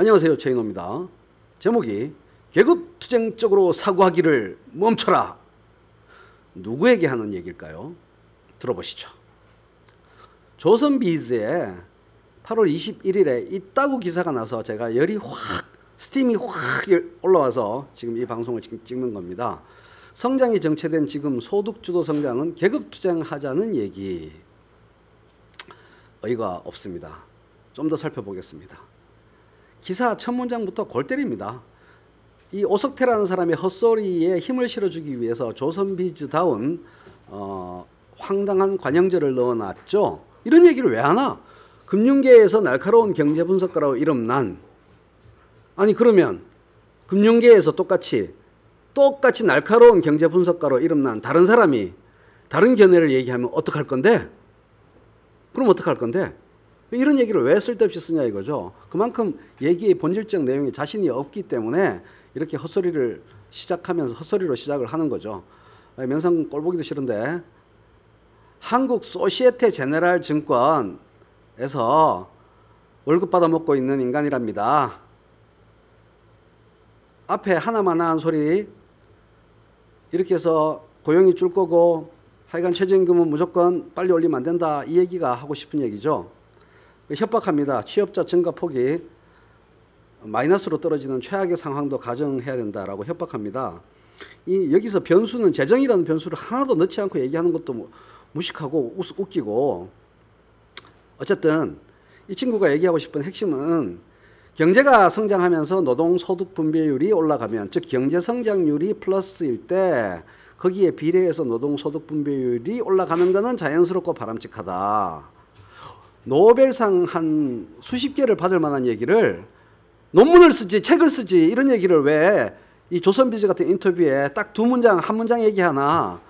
안녕하세요. 최인호입니다. 제목이 계급 투쟁적으로 사고하기를 멈춰라. 누구에게 하는 얘기일까요? 들어보시죠. 조선비즈에 8월 21일에 있다고 기사가 나서 제가 열이 확 스팀이 확 올라와서 지금 이 방송을 찍는 겁니다. 성장이 정체된 지금 소득주도 성장은 계급 투쟁하자는 얘기 어이가 없습니다. 좀 더 살펴보겠습니다. 기사 첫 문장부터 골 때립니다. 이 오석태라는 사람의 헛소리에 힘을 실어주기 위해서 조선비즈다운 어, 황당한 관영절을 넣어놨죠. 이런 얘기를 왜 하나? 금융계에서 날카로운 경제 분석가라고 이름 난 아니 그러면 금융계에서 똑같이 똑같이 날카로운 경제 분석가로 이름 난 다른 사람이 다른 견해를 얘기하면 어떡할 건데? 그럼 어떡할 건데? 이런 얘기를 왜 쓸데없이 쓰냐 이거죠. 그만큼 얘기의 본질적 내용이 자신이 없기 때문에 이렇게 헛소리를 시작하면서 헛소리로 시작을 하는 거죠. 면상 꼴 보기도 싫은데 한국 소시에테 제네랄 증권에서 월급 받아 먹고 있는 인간이랍니다. 앞에 하나만 한 소리 이렇게 해서 고용이 줄 거고 하여간 최저임금은 무조건 빨리 올리면 안 된다 이 얘기가 하고 싶은 얘기죠. 협박합니다. 취업자 증가 폭이 마이너스로 떨어지는 최악의 상황도 가정해야 된다라고 협박합니다. 이 여기서 변수는 재정이라는 변수를 하나도 넣지 않고 얘기하는 것도 뭐 무식하고 웃기고 어쨌든 이 친구가 얘기하고 싶은 핵심은 경제가 성장하면서 노동 소득 분배율이 올라가면 즉 경제 성장률이 플러스일 때 거기에 비례해서 노동 소득 분배율이 올라가는 것은 자연스럽고 바람직하다. 노벨상 한 수십 개를 받을 만한 얘기를 논문을 쓰지 책을 쓰지 이런 얘기를 왜 이 조선비즈 같은 인터뷰에 딱 두 문장 한 문장 얘기하나?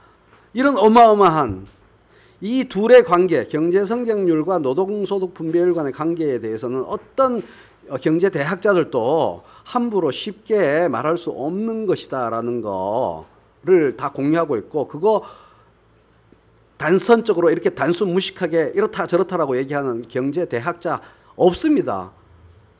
이런 어마어마한 이 둘의 관계 경제 성장률과 노동소득 분배율 간의 관계에 대해서는 어떤 경제 대학자들도 함부로 쉽게 말할 수 없는 것이다라는 거를 다 공유하고 있고 그거 단선적으로 이렇게 단순 무식하게 이렇다 저렇다라고 얘기하는 경제 대학자 없습니다.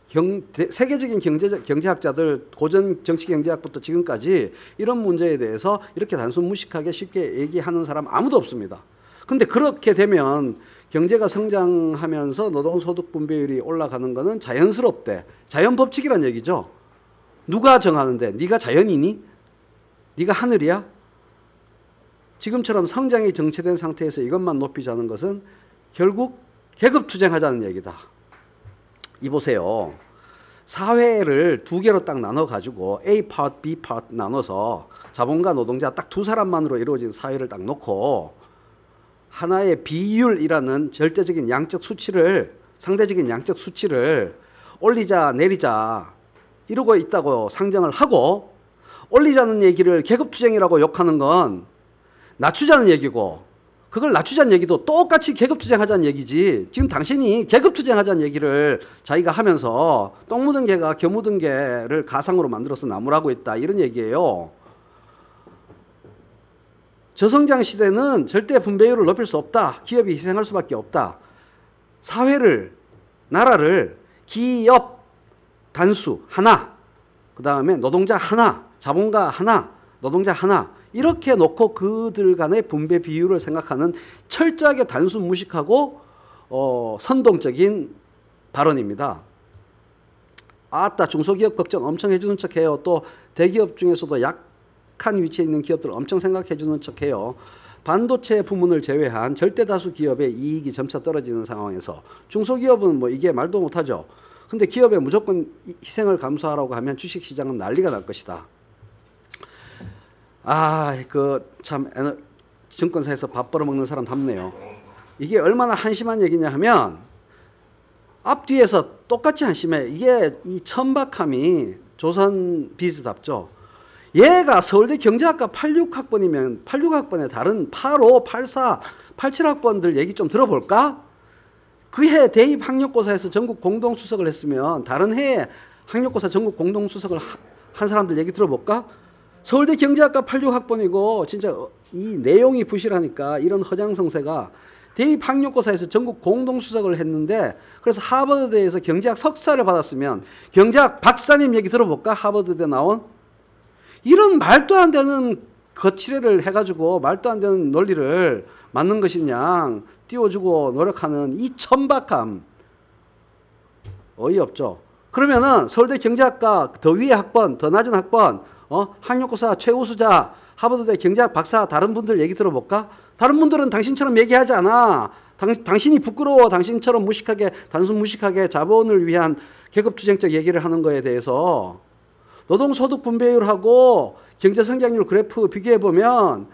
경, 세계적인 경제, 경제학자들 고전 정치 경제학부터 지금까지 이런 문제에 대해서 이렇게 단순 무식하게 쉽게 얘기하는 사람 아무도 없습니다. 근데 그렇게 되면 경제가 성장하면서 노동소득 분배율이 올라가는 것은 자연스럽대. 자연 법칙이란 얘기죠. 누가 정하는데? 네가 자연이니? 네가 하늘이야? 지금처럼 성장이 정체된 상태에서 이것만 높이자는 것은 결국 계급 투쟁하자는 얘기다. 이 보세요. 사회를 두 개로 딱 나눠 가지고 A 파트, B 파트 나눠서 자본가 노동자 딱 두 사람만으로 이루어진 사회를 딱 놓고 하나의 비율이라는 절대적인 양적 수치를 상대적인 양적 수치를 올리자 내리자 이러고 있다고 상정을 하고 올리자는 얘기를 계급 투쟁이라고 욕하는 건 낮추자는 얘기고 그걸 낮추자는 얘기도 똑같이 계급투쟁하자는 얘기지. 지금 당신이 계급투쟁하자는 얘기를 자기가 하면서 똥 묻은 개가 겨 묻은 개를 가상으로 만들어서 나무라고 있다 이런 얘기예요. 저성장 시대는 절대 분배율을 높일 수 없다. 기업이 희생할 수밖에 없다. 사회를 나라를 기업 단수 하나 그 다음에 노동자 하나 자본가 하나 노동자 하나 이렇게 놓고 그들 간의 분배 비율을 생각하는 철저하게 단순 무식하고 어, 선동적인 발언입니다. 아따 중소기업 걱정 엄청 해주는 척해요. 또 대기업 중에서도 약한 위치에 있는 기업들 엄청 생각해주는 척해요. 반도체 부문을 제외한 절대 다수 기업의 이익이 점차 떨어지는 상황에서 중소기업은 뭐 이게 말도 못하죠. 근데 기업에 무조건 희생을 감수하라고 하면 주식시장은 난리가 날 것이다. 아, 그 참 증권사에서 밥 벌어먹는 사람 답네요. 이게 얼마나 한심한 얘기냐 하면 앞뒤에서 똑같이 한심해. 이게 이 천박함이 조선 비즈답죠. 얘가 서울대 경제학과 86학번이면 86학번에 다른 85, 84, 87학번들 얘기 좀 들어볼까? 그 해 대입 학력고사에서 전국 공동수석을 했으면 다른 해에 학력고사 전국 공동수석을 한 사람들 얘기 들어볼까? 서울대 경제학과 86학번이고 진짜 이 내용이 부실하니까 이런 허장성세가 대입 학력고사에서 전국 공동수석을 했는데 그래서 하버드대에서 경제학 석사를 받았으면 경제학 박사님 얘기 들어볼까? 하버드대 나온 이런 말도 안 되는 거치레를 해가지고 말도 안 되는 논리를 맞는 것이냐 띄워주고 노력하는 이 천박함 어이없죠. 그러면은 서울대 경제학과 더 위의 학번, 더 낮은 학번, 어 학력고사 최우수자, 하버드대 경제학 박사 다른 분들 얘기 들어볼까? 다른 분들은 당신처럼 얘기하지 않아. 당, 당신이 부끄러워. 당신처럼 무식하게 단순 무식하게 자본을 위한 계급투쟁적 얘기를 하는 거에 대해서 노동소득 분배율하고 경제 성장률 그래프 비교해 보면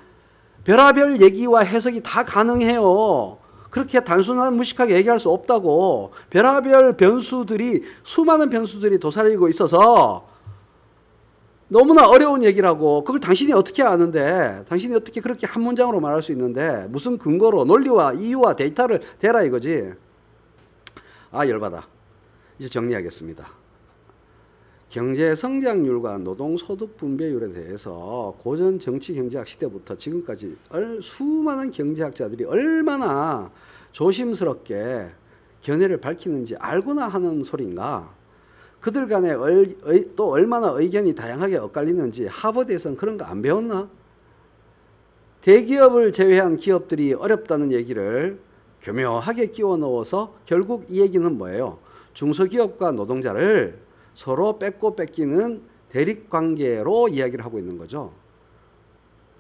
별하별 얘기와 해석이 다 가능해요. 그렇게 단순한 무식하게 얘기할 수 없다고 별하별 변수들이 수많은 변수들이 도사리고 있어서 너무나 어려운 얘기라고 그걸 당신이 어떻게 아는데 당신이 어떻게 그렇게 한 문장으로 말할 수 있는데 무슨 근거로 논리와 이유와 데이터를 대라 이거지? 아 열받아. 이제 정리하겠습니다. 경제 성장률과 노동 소득 분배율에 대해서 고전 정치 경제학 시대부터 지금까지 얼- 수많은 경제학자들이 얼마나 조심스럽게 견해를 밝히는지 알고나 하는 소리인가? 그들 간에 얼- 의- 또 얼마나 의견이 다양하게 엇갈리는지 하버드에서는 그런 거 안 배웠나? 대기업을 제외한 기업들이 어렵다는 얘기를 교묘하게 끼워 넣어서 결국 이 얘기는 뭐예요? 중소기업과 노동자를 서로 뺏고 뺏기는 대립 관계로 이야기를 하고 있는 거죠.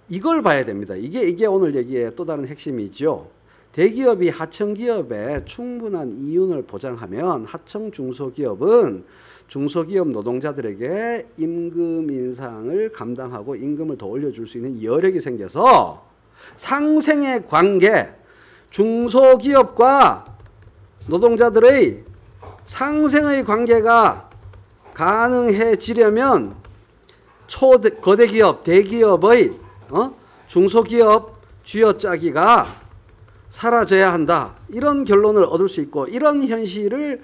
이걸 봐야 됩니다. 이게 이게 오늘 얘기의 또 다른 핵심이죠. 대기업이 하청 기업에 충분한 이윤을 보장하면 하청 중소기업은 중소기업 노동자들에게 임금 인상을 감당하고 임금을 더 올려줄 수 있는 여력이 생겨서 상생의 관계 중소기업과 노동자들의 상생의 관계가 가능해지려면 초 거대 기업 대기업의 어? 중소기업 쥐어짜기가 사라져야 한다. 이런 결론을 얻을 수 있고 이런 현실을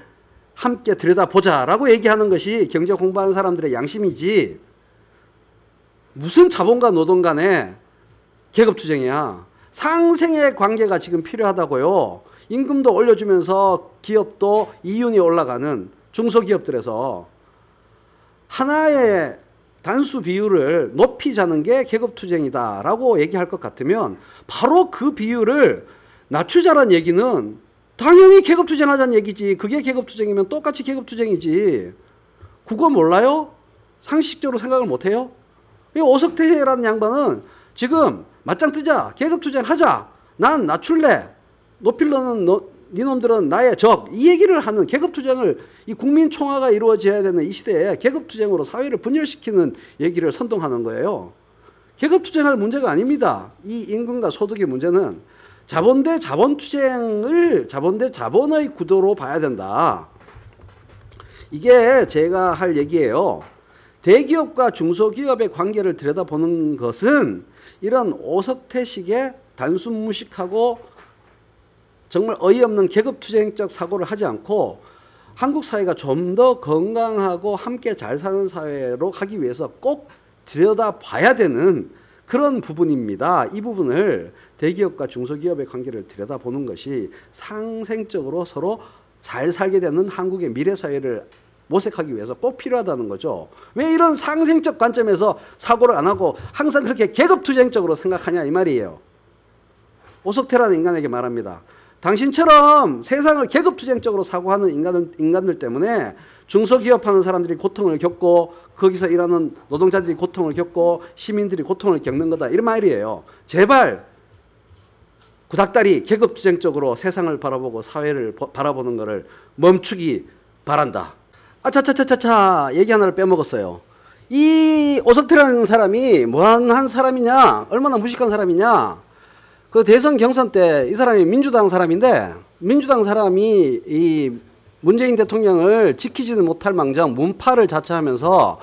함께 들여다보자라고 얘기하는 것이 경제 공부하는 사람들의 양심이지. 무슨 자본과 노동 간의 계급 투쟁이야. 상생의 관계가 지금 필요하다고요. 임금도 올려주면서 기업도 이윤이 올라가는 중소기업들에서 하나의 단수 비율을 높이자는 게 계급 투쟁이다라고 얘기할 것 같으면 바로 그 비율을 낮추자란 얘기는 당연히 계급투쟁 하자는 얘기지. 그게 계급투쟁이면 똑같이 계급투쟁이지. 그거 몰라요? 상식적으로 생각을 못해요? 이 오석태라는 양반은 지금 맞짱 뜨자. 계급투쟁 하자. 난 낮출래. 높일려는 너, 니놈들은 나의 적. 이 얘기를 하는 계급투쟁을 이 국민총화가 이루어져야 되는 이 시대에 계급투쟁으로 사회를 분열시키는 얘기를 선동하는 거예요. 계급투쟁할 문제가 아닙니다. 이 임금과 소득의 문제는 자본 대 자본 투쟁을 자본 대 자본의 구도로 봐야 된다. 이게 제가 할 얘기예요. 대기업과 중소기업의 관계를 들여다보는 것은 이런 오석태식의 단순 무식하고 정말 어이없는 계급투쟁적 사고를 하지 않고 한국 사회가 좀 더 건강하고 함께 잘 사는 사회로 가기 위해서 꼭 들여다봐야 되는 그런 부분입니다. 이 부분을 대기업과 중소기업의 관계를 들여다보는 것이 상생적으로 서로 잘 살게 되는 한국의 미래 사회를 모색하기 위해서 꼭 필요하다는 거죠. 왜 이런 상생적 관점에서 사고를 안 하고 항상 그렇게 계급투쟁적으로 생각하냐 이 말이에요. 오석태라는 인간에게 말합니다. 당신처럼 세상을 계급투쟁적으로 사고하는 인간들, 인간들 때문에 중소기업하는 사람들이 고통을 겪고 거기서 일하는 노동자들이 고통을 겪고 시민들이 고통을 겪는 거다 이런 말이에요. 제발 구닥다리 계급투쟁적으로 세상을 바라보고 사회를 보- 바라보는 것을 멈추기 바란다. 아차차차차차 얘기 하나를 빼먹었어요. 이 오석태라는 사람이 뭐한 사람이냐 얼마나 무식한 사람이냐 그 대선 경선 때 이 사람이 민주당 사람인데 민주당 사람이 이 문재인 대통령을 지키지는 못할 망정 문파를 자처하면서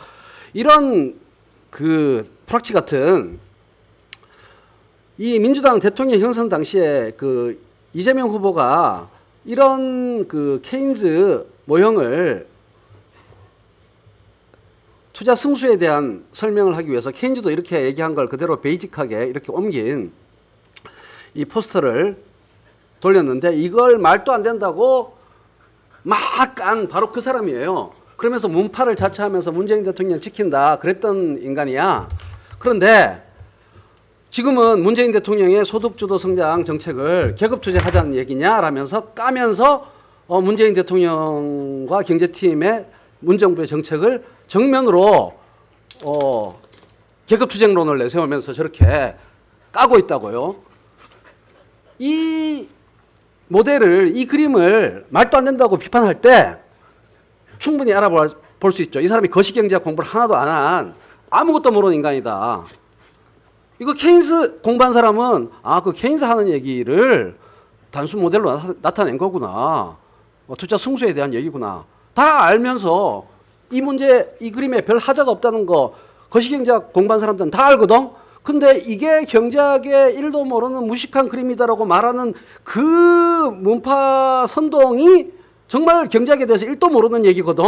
이런 그 프락치 같은 이 민주당 대통령 경선 당시에 그 이재명 후보가 이런 그 케인즈 모형을 투자 승수에 대한 설명을 하기 위해서 케인즈도 이렇게 얘기한 걸 그대로 베이직하게 이렇게 옮긴 이 포스터를 돌렸는데 이걸 말도 안 된다고 막 깐 바로 그 사람이에요. 그러면서 문파를 자처하면서 문재인 대통령 지킨다 그랬던 인간이야. 그런데 지금은 문재인 대통령의 소득주도 성장 정책을 계급 투쟁하자는 얘기냐라면서 까면서 어, 문재인 대통령과 경제팀의 문정부의 정책을 정면으로 어, 계급 투쟁론을 내세우면서 저렇게 까고 있다고요. 이 모델을 이 그림을 말도 안 된다고 비판할 때 충분히 알아볼 수 있죠. 이 사람이 거시경제학 공부를 하나도 안 한 아무것도 모르는 인간이다. 이거 케인스 공부한 사람은 아 그 케인스 하는 얘기를 단순 모델로 나타, 나타낸 거구나. 어, 투자 승수에 대한 얘기구나. 다 알면서 이 문제 이 그림에 별 하자가 없다는 거 거시경제학 공부한 사람들은 다 알거든. 근데 이게 경제학의 일도 모르는 무식한 그림이다라고 말하는 그 문파 선동이 정말 경제학에 대해서 일도 모르는 얘기거든.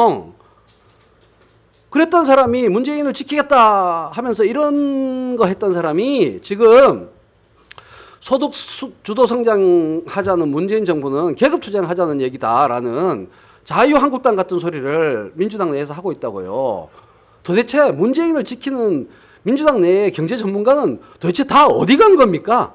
그랬던 사람이 문재인을 지키겠다 하면서 이런 거 했던 사람이 지금 소득 수- 주도 성장 하자는 문재인 정부는 계급 투쟁 하자는 얘기다라는 자유한국당 같은 소리를 민주당 내에서 하고 있다고요. 도대체 문재인을 지키는 민주당 내의 경제 전문가는 도대체 다 어디 간 겁니까?